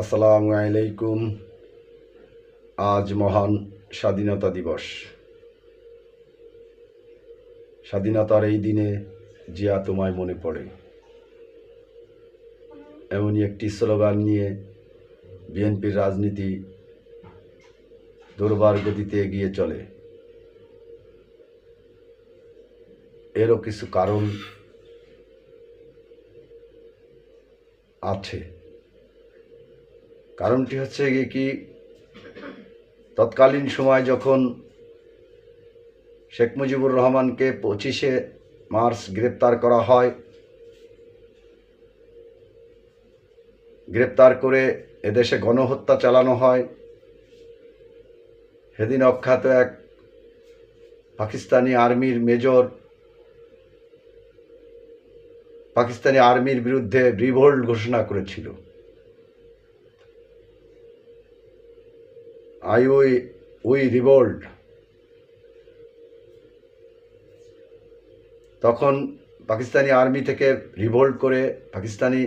আসসালামু আলাইকুম। আজ মহান স্বাধীনতা দিবস। স্বাধীনতার এই দিনে জিয়া তোমায় মনে পড়ে। এমনই একটি স্লোগান নিয়ে বিএনপির রাজনীতি দুর্বার গতিতে এগিয়ে চলে। এরও কিছু কারণ আছে। কারণটি হচ্ছে কি, তৎকালীন সময় যখন শেখ মুজিবুর রহমানকে পঁচিশে মার্চ গ্রেপ্তার করা হয়, গ্রেপ্তার করে এদেশে গণহত্যা চালানো হয়, সেদিন অখ্যাত এক পাকিস্তানি আর্মির মেজর, পাকিস্তানি আর্মির বিরুদ্ধে রিভোল্ট ঘোষণা করেছিল। I we we revolt. তখন পাকিস্তানি আর্মি থেকে রিভোল্ট করে পাকিস্তানি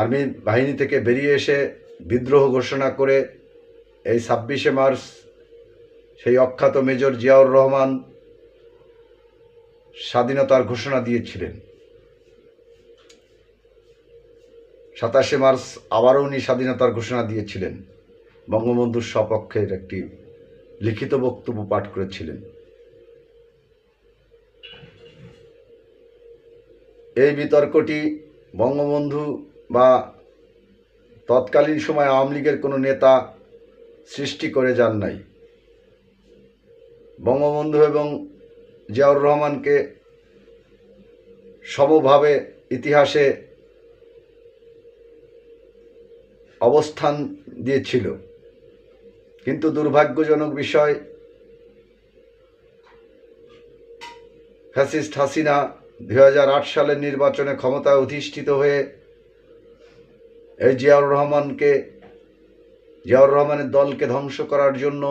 আর্মি বাহিনী থেকে বেরিয়ে এসে বিদ্রোহ ঘোষণা করে এই ছাব্বিশে মার্চ সেই অখ্যাত মেজর জিয়াউর রহমান স্বাধীনতার ঘোষণা দিয়েছিলেন। সাতাশে মার্চ আবারও উনি স্বাধীনতার ঘোষণা দিয়েছিলেন। বঙ্গবন্ধুর সপক্ষের একটি লিখিত বক্তব্য পাঠ করেছিলেন। এই বিতর্কটি বঙ্গবন্ধু বা তৎকালীন সময় আওয়ামী লীগের কোনো নেতা সৃষ্টি করে যান নাই। বঙ্গবন্ধু এবং জিয়াউর রহমানকে সমভাবে ইতিহাসে অবস্থান দিয়েছিল। কিন্তু দুর্ভাগ্যজনক বিষয়, ফ্যাসিস্ট হাসিনা দু হাজার আট সালের নির্বাচনে ক্ষমতায় অধিষ্ঠিত হয়ে এই জিয়াউর রহমানকে, জিয়াউর রহমানের দলকে ধ্বংস করার জন্য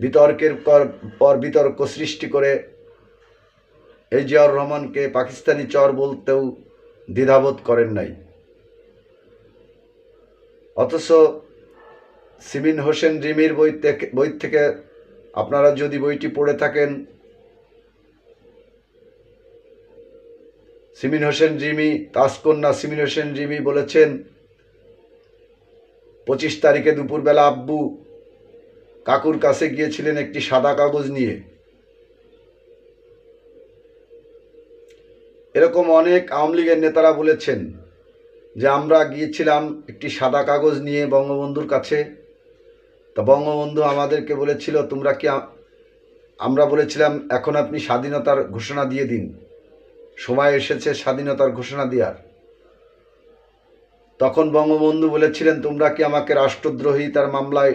বিতর্কের পর পর বিতর্ক সৃষ্টি করে এই জিয়াউর রহমানকে পাকিস্তানি চর বলতেও দ্বিধাবোধ করেন নাই। অথচ সিমিন হোসেন রিমির বই থেকে বই থেকে আপনারা যদি বইটি পড়ে থাকেন, সিমিন হোসেন রিমি তাসকন্যা সিমিন হোসেন রিমি বলেছেন, পঁচিশ তারিখে দুপুরবেলা আব্বু কাকুর কাছে গিয়েছিলেন একটি সাদা কাগজ নিয়ে। এরকম অনেক আওয়ামী লীগের নেতারা বলেছেন যে আমরা গিয়েছিলাম একটি সাদা কাগজ নিয়ে বঙ্গবন্ধুর কাছে। তা বঙ্গবন্ধু আমাদেরকে বলেছিল, তোমরা কি আমরা বলেছিলাম, এখন আপনি স্বাধীনতার ঘোষণা দিয়ে দিন। সময় এসেছে স্বাধীনতার ঘোষণা দেওয়ার। তখন বঙ্গবন্ধু বলেছিলেন, তোমরা কি আমাকে রাষ্ট্রদ্রোহী তার মামলায়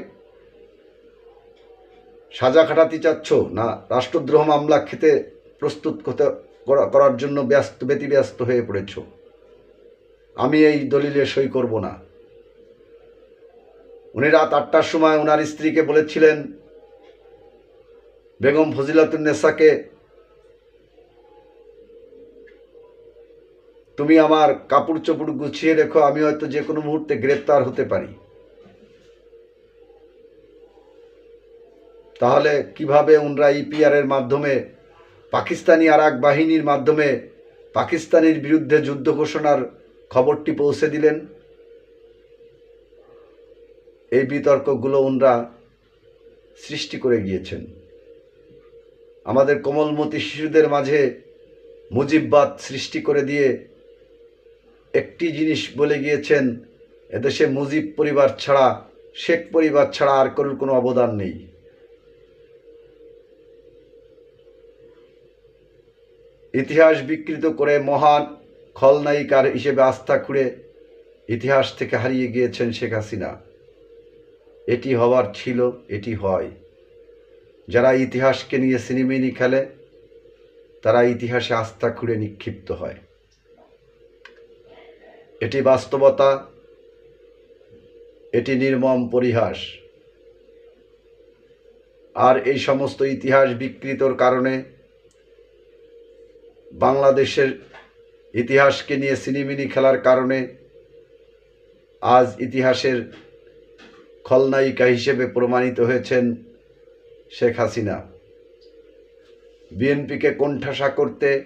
সাজা খাটাতে চাচ্ছ? না, রাষ্ট্রদ্রোহ মামলা খেতে প্রস্তুত হতে করার জন্য ব্যস্ত, ব্যতিব্যস্ত হয়ে পড়েছ। আমি এই দলিলে সই করব না। উনি রাত আটটার সময় ওনার স্ত্রীকে বলেছিলেন, বেগম ফজিলাতুন্নেসাকে তুমি আমার কাপড় চোপড় গুছিয়ে রেখো, আমি হয়তো যে কোনো মুহূর্তে গ্রেপ্তার হতে পারি। তাহলে কীভাবে উনরা ইপিআর এর মাধ্যমে পাকিস্তানি আরাক বাহিনীর মাধ্যমে পাকিস্তানের বিরুদ্ধে যুদ্ধ ঘোষণার খবরটি পৌঁছে দিলেন। এই বিতর্কগুলো উনরা সৃষ্টি করে গিয়েছেন। আমাদের কোমলমতি শিশুদের মাঝে মুজিববাদ সৃষ্টি করে দিয়ে একটি জিনিস বলে গিয়েছেন, এদেশে মুজিব পরিবার ছাড়া শেখ পরিবার ছাড়া আর কারোর কোনো অবদান নেই। ইতিহাস বিকৃত করে মহান খলনায়িকার হিসেবে আস্থা খুঁড়ে ইতিহাস থেকে হারিয়ে গিয়েছেন শেখ হাসিনা। এটি হওয়ার ছিল, এটি হয়। যারা ইতিহাসকে নিয়ে সিনেমিনি খেলে, তারা ইতিহাসে আস্থা খুঁড়ে নিক্ষিপ্ত হয়। এটি বাস্তবতা, এটি নির্মম পরিহাস। আর এই সমস্ত ইতিহাস বিকৃতর কারণে বাংলাদেশের ইতিহাসকে নিয়ে সিনিমিনি খেলার কারণে আজ ইতিহাসের খলনায়িকা হিসেবে প্রমাণিত হয়েছেন শেখ হাসিনা। বিএনপিকে কোণঠাসা করতে,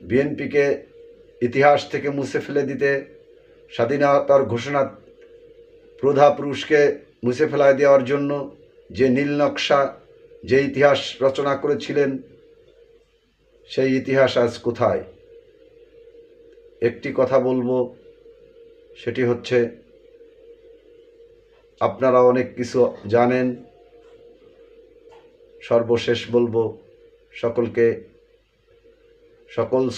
বিএনপিকে ইতিহাস থেকে মুছে ফেলে দিতে, স্বাধীনতার ঘোষণা প্রধা পুরুষকে মুছে ফেলায় দেওয়ার জন্য যে নীল নকশা, যে ইতিহাস রচনা করেছিলেন সেই ইতিহাস আজ কোথায়? একটি কথা বলব, সেটি হচ্ছে, আপনারা অনেক কিছু জানেন, সর্বশেষ বলব, সকলকে, সকল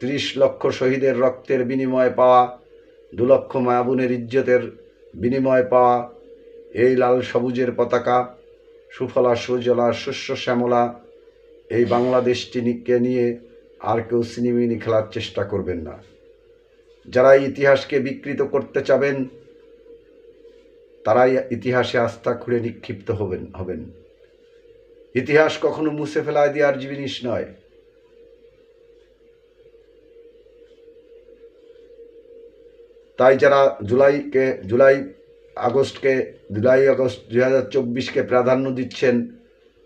ত্রিশ লক্ষ শহীদের রক্তের বিনিময়ে পাওয়া, দু লক্ষ মায়াবুনের ইজ্জতের বিনিময়ে পাওয়া, এই লাল সবুজের পতাকা, সুফলা, সুজলা, শস্য, শ্যামলা এই বাংলাদেশটিকে নিয়ে আর কেউ সিনেমিনি খেলার চেষ্টা করবেন না। যারা ইতিহাসকে বিকৃত করতে চাবেন, তারাই ইতিহাসে আস্থা খুঁড়ে নিক্ষিপ্ত হবেন হবেন। ইতিহাস কখনো মুছে ফেলায় দেওয়ার জিনিস নয়। তাই যারা জুলাইকে, জুলাই আগস্টকে, জুলাই আগস্ট দুই হাজার চব্বিশকে প্রাধান্য দিচ্ছেন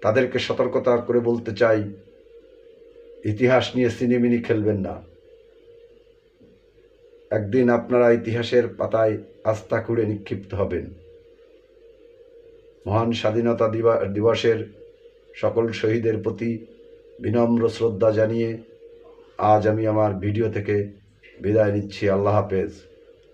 তাদেরকে সতর্কতা করে বলতে চাই, ইতিহাস নিয়ে সিনেমিনি খেলবেন না। একদিন আপনারা ইতিহাসের পাতায় আস্থা খুঁড়ে নিক্ষিপ্ত হবেন। মহান স্বাধীনতা দিবা- দিবসের সকল শহীদের প্রতি বিনম্র শ্রদ্ধা জানিয়ে আজ আমি আমার ভিডিও থেকে বিদায় নিচ্ছি। আল্লাহ হাফেজ।